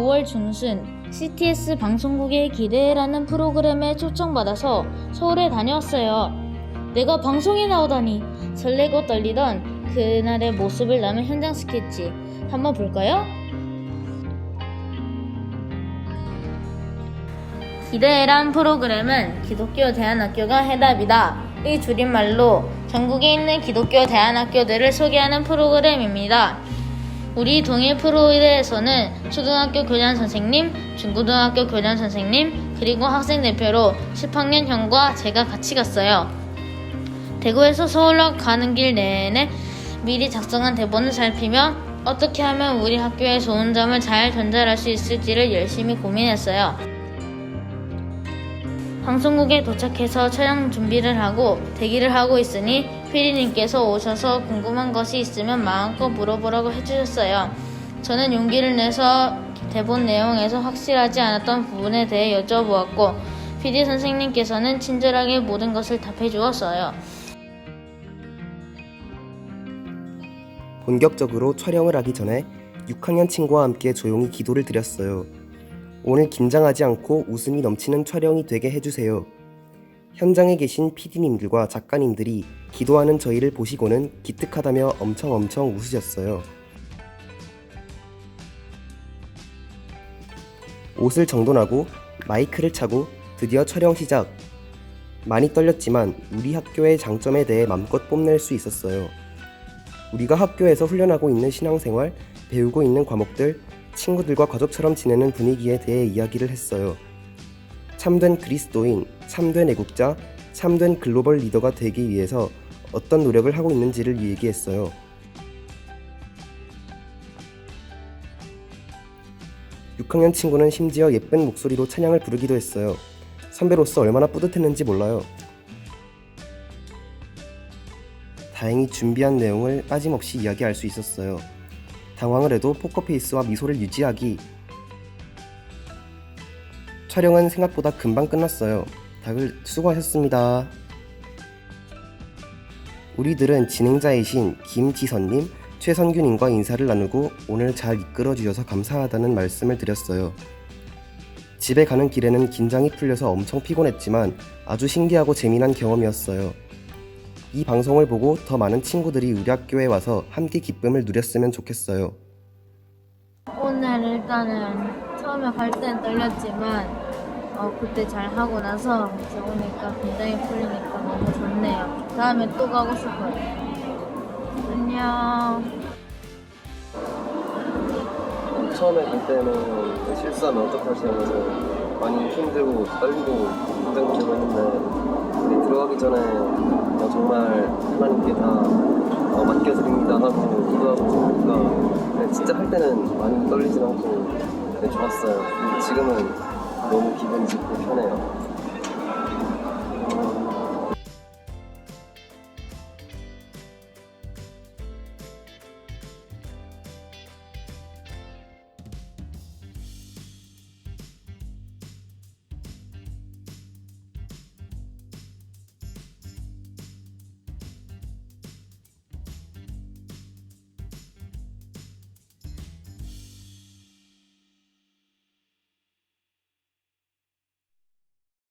9월 중순 CTS 방송국의 기대라는 프로그램에 초청받아서 서울에 다녀왔어요. 내가 방송에 나오다니 설레고 떨리던 그날의 모습을 남은 현장 스케치 한번 볼까요? 기대란 프로그램은 기독교 대안학교가 해답이다. 이 줄임말로 전국에 있는 기독교 대안학교들을 소개하는 프로그램입니다. 우리 동일 프로에서는 초등학교 교장 선생님, 중고등학교 교장 선생님, 그리고 학생 대표로 10학년 형과 제가 같이 갔어요. 대구에서 서울로 가는 길 내내 미리 작성한 대본을 살피며 어떻게 하면 우리 학교의 좋은 점을 잘 전달할 수 있을지를 열심히 고민했어요. 방송국에 도착해서 촬영 준비를 하고 대기를 하고 있으니 피디님께서 오셔서 궁금한 것이 있으면 마음껏 물어보라고 해주셨어요. 저는 용기를 내서 대본 내용에서 확실하지 않았던 부분에 대해 여쭤보았고 피디 선생님께서는 친절하게 모든 것을 답해 주었어요. 본격적으로 촬영을 하기 전에 6학년 친구와 함께 조용히 기도를 드렸어요. 오늘 긴장하지 않고 웃음이 넘치는 촬영이 되게 해주세요. 현장에 계신 PD님들과 작가님들이 기도하는 저희를 보시고는 기특하다며 엄청 엄청 웃으셨어요. 옷을 정돈하고 마이크를 차고 드디어 촬영 시작. 많이 떨렸지만 우리 학교의 장점에 대해 맘껏 뽐낼 수 있었어요. 우리가 학교에서 훈련하고 있는 신앙생활, 배우고 있는 과목들, 친구들과 가족처럼 지내는 분위기에 대해 이야기를 했어요. 참된 그리스도인, 참된 애국자, 참된 글로벌 리더가 되기 위해서 어떤 노력을 하고 있는지를 얘기했어요. 육학년 친구는 심지어 예쁜 목소리로 찬양을 부르기도 했어요. 선배로서 얼마나 뿌듯했는지 몰라요. 다행히 준비한 내용을 빠짐없이 이야기할 수 있었어요. 당황을 해도 포커페이스와 미소를 유지하기. 촬영은 생각보다 금방 끝났어요. 다들 수고하셨습니다. 우리들은 진행자이신 김지선님, 최선규님과 인사를 나누고 오늘 잘 이끌어 주셔서 감사하다는 말씀을 드렸어요. 집에 가는 길에는 긴장이 풀려서 엄청 피곤했지만 아주 신기하고 재미난 경험이었어요. 이 방송을 보고 더 많은 친구들이 우리 학교에 와서 함께 기쁨을 누렸으면 좋겠어요. 오늘 일단은 처음에 갈 때는 떨렸지만 어, 그때 잘 하고 나서 이제 오니까 굉장히 풀리니까 너무 좋네요. 다음에 또 가고 싶어요. 안녕. 처음에 갈 때는 그 실수하면 어떡하지 하면서 많이 힘들고 떨리고 긴장도 되고 했는데 근데 들어가기 전에 어, 정말 하나님께 다 어, 맡겨드립니다 하고 기도하고 그러니까 진짜 할 때는 많이 떨리진 않고 네, 좋았어요 근데 지금은 너무 기분이 좋고 편해요